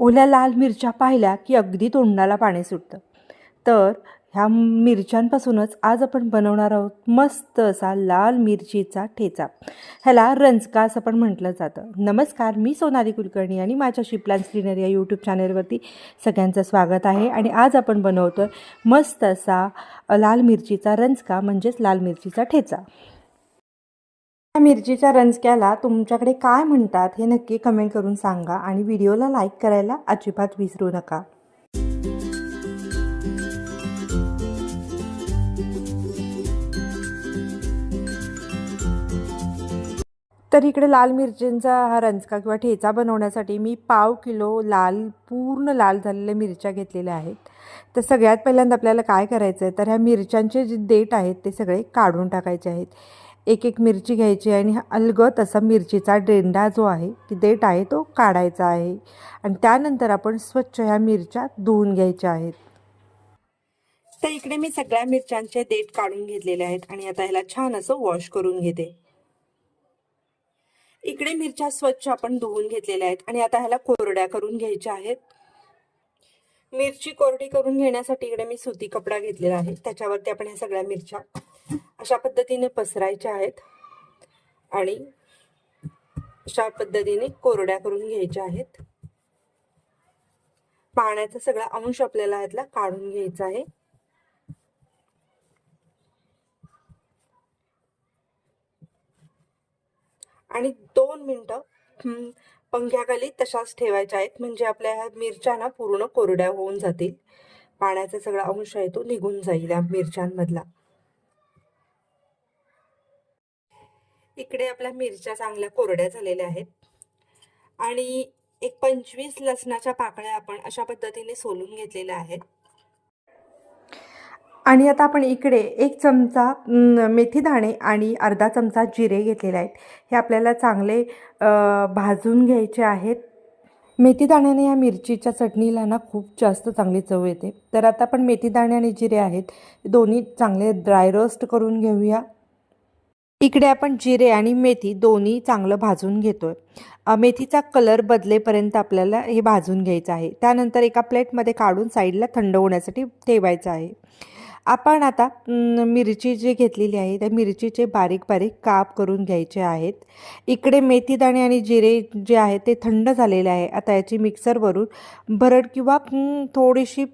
ओल्या लाल मिरच्या पाहिल्या की अगदी तोंडाला पाणी सुटतं. तर ह्या मिरच्यांपासूनच आज आपण बनवणार आहोत मस्त असा लाल मिरचीचा ठेचा. ह्याला रंजका असं पण म्हटलं जातं. नमस्कार मी सोनाली कुलकर्णी आणि माझ्या शिपलान स्लिनर या यूट्यूब चॅनलवरती सगळ्यांचं स्वागत आहे. आणि आज आपण बनवतो आहे मस्त असा लाल मिरचीचा रंजका म्हणजेच लाल मिरचीचा ठेचा. मिरचीच्या रंजक्याला तुमच्याकडे काय म्हणतात हे नक्की कमेंट करून सांगा आणि व्हिडिओला लाईक करायला अजिबात विसरू नका. तर इकडे लाल मिरच्यांचा हा रंजका किंवा ठेचा बनवण्यासाठी मी पाव किलो लाल पूर्ण लाल झालेल्या मिरच्या घेतलेल्या आहेत. तर सगळ्यात पहिल्यांदा आपल्याला काय करायचं आहे तर ह्या मिरच्यांचे जे देठ आहेत ते सगळे काढून टाकायचे आहेत. एक एक मिरची घ्यायची आणि हा अलगत असा मिरचीचा डेंडा जो आहे की देठ आहे तो काढायचा आहे. आणि त्यानंतर आपण स्वच्छ ह्या मिरच्या धुवून घ्यायच्या आहेत. तर इकडे मी सगळ्या मिरच्यांचे देठ काढून घेतलेले आहेत आणि आता ह्याला छान असं वॉश करून घेते. इकडे मिरच्या स्वच्छ आपण धुवून घेतलेल्या आहेत आणि आता ह्याला कोरड्या करून घ्यायच्या आहेत. मिरची कोरडी करून घेण्यासाठी इकडे मी सुती कपडा घेतलेला आहे. त्याच्यावरती आपण ह्या सगळ्या मिरच्या अशा पद्धतीने पसरायच्या आहेत आणि अशा पद्धतीने कोरड्या करून घ्यायच्या आहेत. पाण्याचा सगळा अंश आपल्याला यातला काढून घ्यायचा आहे. आणि दोन मिनटं पंख्याखाली तशाच ठेवायच्या आहेत. म्हणजे आपल्या ह्या मिरच्या ना पूर्ण कोरड्या होऊन जातील. पाण्याचा सगळा अंश आहे तो निघून जाईल या मिरच्यांमधला. इकडे आपल्या मिरच्या चांगल्या कोरड्या झालेल्या आहेत. आणि एक पंचवीस लसणाच्या पाकळ्या आपण अशा पद्धतीने सोलून घेतलेल्या आहेत. आणि आता आपण इकडे एक चमचा मेथी दाणे आणि अर्धा चमचा जिरे घेतलेले आहेत. हे आपल्याला चांगले भाजून घ्यायचे आहेत. मेथी दाण्याने या मिरचीच्या चटणीला ना खूप जास्त चांगली चव येते. तर आता आपण मेथी दाणे आणि जिरे आहेत. दोन्ही चांगले ड्राय रोस्ट करून घेऊया. इकडे आपण जिरे आणि मेथी दोन्ही चांगलं भाजून घेतोय. मेथीचा कलर बदलेपर्यंत आपल्याला हे भाजून घ्यायचं आहे. त्यानंतर एका प्लेटमध्ये काढून साईडला थंड होण्यासाठी ठेवायचं आहे. आपण आता मिरची जी घेतलेली आहे त्या मिरचीचे बारीक बारीक काप करून घ्यायचे आहेत. इकडे मेथी दाणे आणि जिरे जे आहे ते थंड झालेले आहे. आता याची मिक्सरवरून भरड किंवा थोडीशी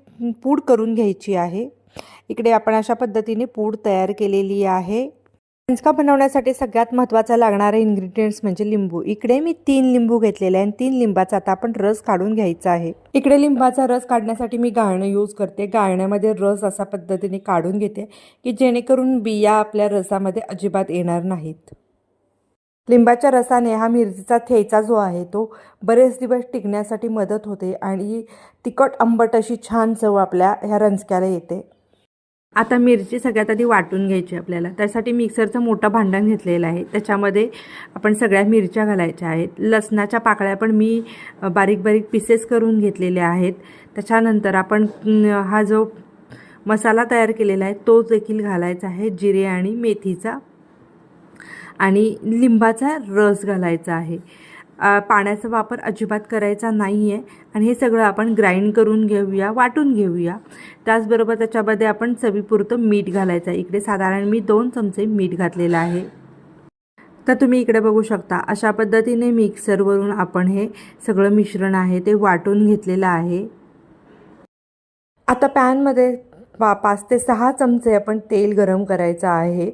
पूड करून घ्यायची आहे. इकडे आपण अशा पद्धतीने पूड तयार केलेली आहे. पंचका बनवण्यासाठी सगळ्यात महत्त्वाचा लागणारे इन्ग्रेडियंट्स म्हणजे लिंबू. इकडे मी तीन लिंबू घेतलेले आहे आणि तीन लिंबाचा आता आपण रस काढून घ्यायचा आहे. इकडे लिंबाचा रस काढण्यासाठी मी गाळणं यूज करते. गाळण्यामध्ये रस अशा पद्धतीने काढून घेते की जेणेकरून बिया आपल्या रसामध्ये अजिबात येणार नाहीत. लिंबाच्या रसाने हा मिरचीचा ठेचा जो आहे तो बरेच दिवस टिकण्यासाठी मदत होते आणि तिखट आंबट अशी छान चव आपल्या ह्या रंजक्याला येते. आता मिरची सगळ्यात आधी वाटून घ्यायची आपल्याला. त्यासाठी मिक्सरचं मोठं भांडण घेतलेलं आहे. त्याच्यामध्ये आपण सगळ्या मिरच्या घालायच्या आहेत. लसणाच्या पाकळ्या पण मी बारीक बारीक पीसेस करून घेतलेल्या आहेत. त्याच्यानंतर आपण हा जो मसाला तयार केलेला आहे तो देखील घालायचा आहे. जिरे आणि मेथीचा आणि लिंबाचा रस घालायचा आहे. पाण्याचा वापर अजिबात करायचा नाही आहे आणि हे सगळं आपण ग्राइंड करून घेऊया वाटून घेऊया. त्याचबरोबर त्याच्यामध्ये आपण चवीपुरतं मीठ घालायचं आहे. इकडे साधारण मी दोन चमचे मीठ घातलेलं आहे. तर तुम्ही इकडे बघू शकता अशा पद्धतीने मिक्सरवरून आपण हे सगळं मिश्रण आहे ते वाटून घेतलेलं आहे. आता पॅनमध्ये पा पाच ते सहा चमचे आपण तेल गरम करायचं आहे.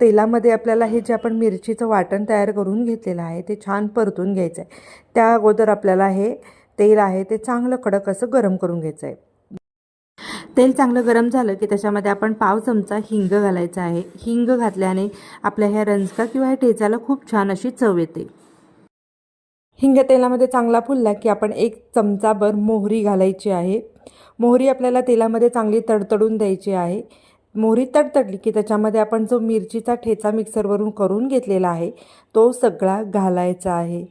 तेलामध्ये आपल्याला हे जे आपण मिरचीचं वाटण तयार करून घेतलेलं आहे ते छान परतून घ्यायचं आहे त्या अगोदर आपल्याला हे तेल आहे ते चांगलं कडक असं गरम करून घ्यायचं आहे तेल चांगलं गरम झालं की त्याच्यामध्ये आपण पाव चमचा हिंग घालायचा आहे. हिंग घातल्याने आपल्या ह्या रंजका किंवा ह्या ठेचाला खूप छान अशी चव येते. हिंग तेलामध्ये चांगला फुलला की आपण एक चमचाभर मोहरी घालायची आहे. मोहरी आपल्याला तेलामध्ये चांगली तडतडून द्यायची आहे. मोहरी तडतडली की त्याच्यामध्ये आपण जो मिरचीचा ठेचा मिक्सरवरून करून घेतलेला आहे तो सगळा घालायचा आहे.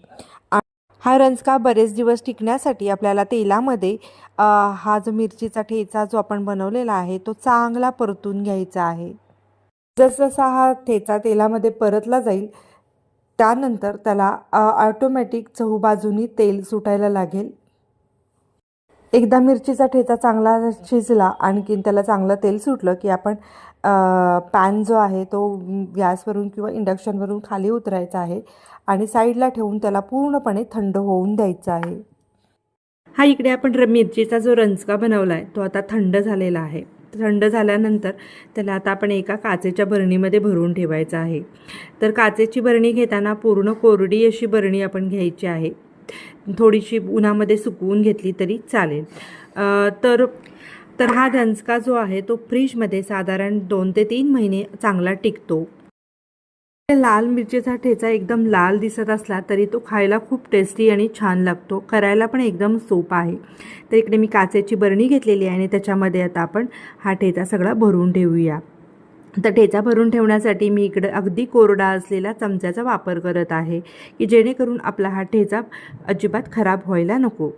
हा रंजका बरेच दिवस टिकण्यासाठी आपल्याला तेलामध्ये हा जो मिरचीचा ठेचा जो आपण बनवलेला आहे तो चांगला परतून घ्यायचा आहे. जसजसा हा ठेचा तेलामध्ये परतला जाईल त्यानंतर त्याला ऑटोमॅटिक चहूबाजूनी तेल सुटायला लागेल. एकदा मिरचीचा ठेचा चांगला शिजला आणखीन त्याला चांगलं तेल सुटलं की आपण पॅन जो आहे तो गॅसवरून किंवा इंडक्शनवरून खाली उतरायचा आहे आणि साईडला ठेवून त्याला पूर्णपणे थंड होऊन द्यायचा आहे. हा इकडे आपण र मिरचीचा जो रंजका बनवला आहे तो आता थंड झालेला आहे. थंड झाल्यानंतर त्याला आता आपण एका काचेच्या बरणीमध्ये भरून ठेवायचं आहे. तर काचेची बरणी घेताना पूर्ण कोरडी अशी बरणी आपण घ्यायची आहे. थोडीशी उन्हामध्ये सुकवून घेतली तरी चालेल. तर तर हा धंचका जो आहे तो फ्रीजमध्ये साधारण दोन ते तीन महिने चांगला टिकतो. लाल मिरचीचा ठेचा एकदम लाल दिसत असला तरी तो खायला खूप टेस्टी आणि छान लागतो. करायला पण एकदम सोपा आहे. तर इकडे मी काचेची बरणी घेतलेली आहे आणि त्याच्यामध्ये आता आपण हा ठेचा सगळा भरून ठेवूया. तर ठेचा भरून ठेवण्यासाठी मी इकडं अगदी कोरडा असलेला चमच्याचा वापर करत आहे की जेणेकरून आपला हा ठेचा अजिबात खराब व्हायला नको.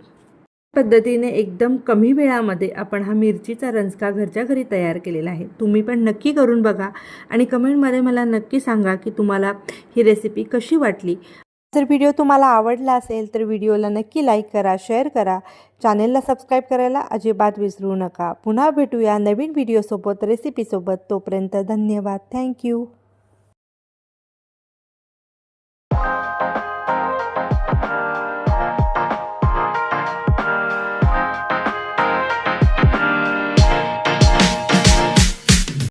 पद्धतीने एकदम कमी वेळामध्ये आपण हा मिरचीचा रंजका घरच्या घरी तयार केलेला आहे. तुम्ही पण नक्की करून बघा आणि कमेंटमध्ये मला नक्की सांगा की तुम्हाला ही रेसिपी कशी वाटली? जर व्हिडिओ तुम्हाला आवडला असेल तर व्हिडिओला नक्की लाईक करा शेअर करा. चॅनेलला सबस्क्राईब करायला अजिबात विसरू नका. पुन्हा भेटूया नवीन व्हिडिओसोबत रेसिपीसोबत तोपर्यंत धन्यवाद. थँक्यू